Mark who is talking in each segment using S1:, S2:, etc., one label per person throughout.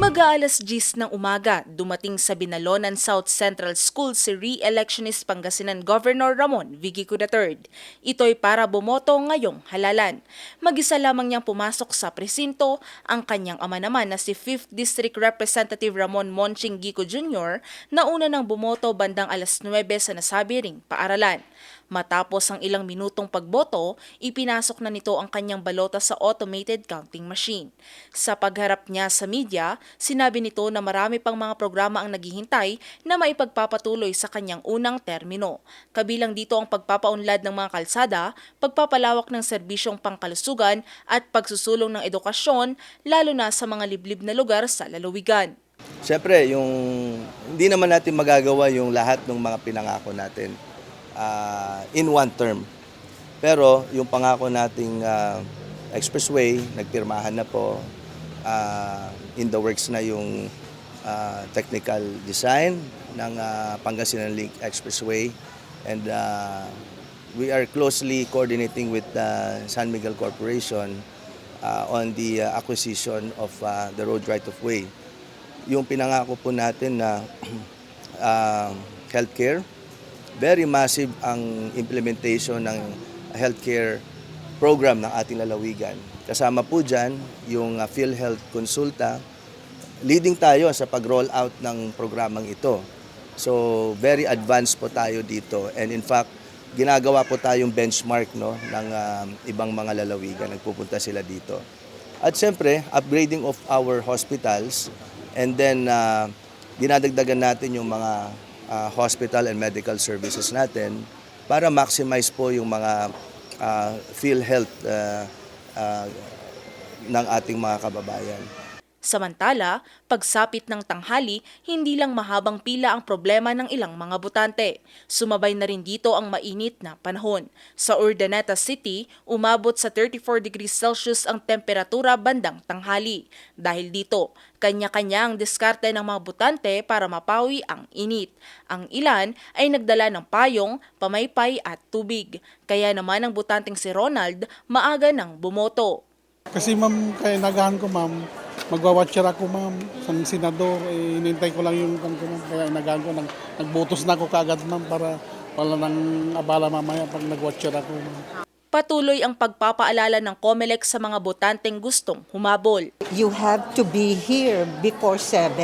S1: Mag-aalas 10 ng umaga, dumating sa Binalonan South Central School si re-electionist Pangasinan Governor Ramon Vigico III. Ito'y para bumoto ngayong halalan. Mag-isa lamang niyang pumasok sa presinto, ang kanyang ama naman na si 5th District Representative Ramon Monching Gico Jr. na una nang bumoto bandang alas 9 sa nasabi ring paaralan. Matapos ang ilang minutong pagboto, ipinasok na nito ang kanyang balota sa automated counting machine. Sa pagharap niya sa media, sinabi nito na marami pang mga programa ang naghihintay na maipagpapatuloy sa kanyang unang termino. Kabilang dito ang pagpapaunlad ng mga kalsada, pagpapalawak ng serbisyong pangkalusugan at pagsusulong ng edukasyon lalo na sa mga liblib na lugar sa lalawigan.
S2: Siyempre, yung hindi naman natin magagawa yung lahat ng mga pinangako natin ah, in one term. Pero yung pangako nating ah, expressway, nagpirmahan na po. Ah, in the works na yung ah, technical design ng ah, Pangasinan Link Expressway. And ah, we are closely coordinating with the San Miguel Corporation ah, on the ah, acquisition of ah, the road right-of-way yung pinangako po natin na uh, healthcare. Very massive ang implementation ng healthcare program ng ating lalawigan. Kasama po dyan yung uh, PhilHealth Consulta. Leading tayo sa pag-roll out ng programang ito. So very advanced po tayo dito. And in fact, ginagawa po tayong benchmark no, ng uh, ibang mga lalawigan. Nagpupunta sila dito. At siyempre, upgrading of our hospitals and then uh, dinadagdagan natin yung mga uh, hospital and medical services natin para maximize po yung mga uh, PhilHealth uh, uh, ng ating mga kababayan.
S1: Samantala, pagsapit ng tanghali, hindi lang mahabang pila ang problema ng ilang mga botante. Sumabay na rin dito ang mainit na panahon. Sa Urdaneta City, umabot sa 34 degrees Celsius ang temperatura bandang tanghali. Dahil dito, kanya-kanya ang diskarte ng mga botante para mapawi ang init. Ang ilan ay nagdala ng payong, pamaypay at tubig. Kaya naman ang botanteng si Ronald maaga nang bumoto.
S3: Kasi ma'am, kaya nagahan ko ma'am, magwawatcher ako ma'am, sa senador, eh, inintay ko lang yung ma'am, kaya nagahan ko, nag, nagbotos na ako kaagad ma'am para wala nang abala mamaya pag nagwatcher ako ma'am.
S1: Patuloy ang pagpapaalala ng COMELEC sa mga botanteng gustong humabol.
S4: You have to be here before 7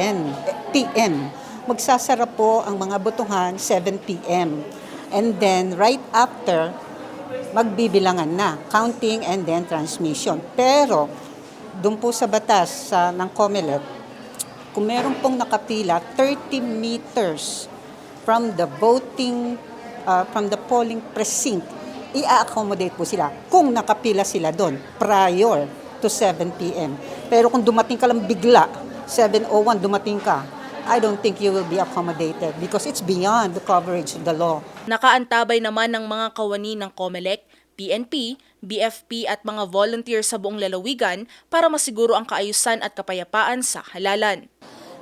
S4: p.m. Magsasara po ang mga botohan 7 p.m. And then right after, magbibilangan na, counting and then transmission. Pero doon po sa batas sa ng COMELEC, kung meron pong nakapila 30 meters from the voting, uh, from the polling precinct, i-accommodate po sila kung nakapila sila doon prior to 7 p.m. Pero kung dumating ka lang bigla, 7.01 dumating ka, I don't think you will be accommodated because it's beyond the coverage of the law.
S1: Nakaantabay naman ng mga kawani ng COMELEC, PNP, BFP at mga volunteer sa buong lalawigan para masiguro ang kaayusan at kapayapaan sa halalan.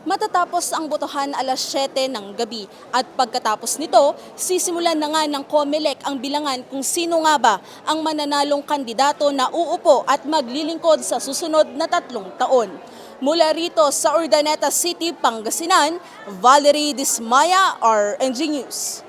S1: Matatapos ang botohan alas 7 ng gabi at pagkatapos nito, sisimulan na nga ng COMELEC ang bilangan kung sino nga ba ang mananalong kandidato na uupo at maglilingkod sa susunod na tatlong taon. Mula rito sa Urdaneta City, Pangasinan, Valerie Dismaya, RNG News.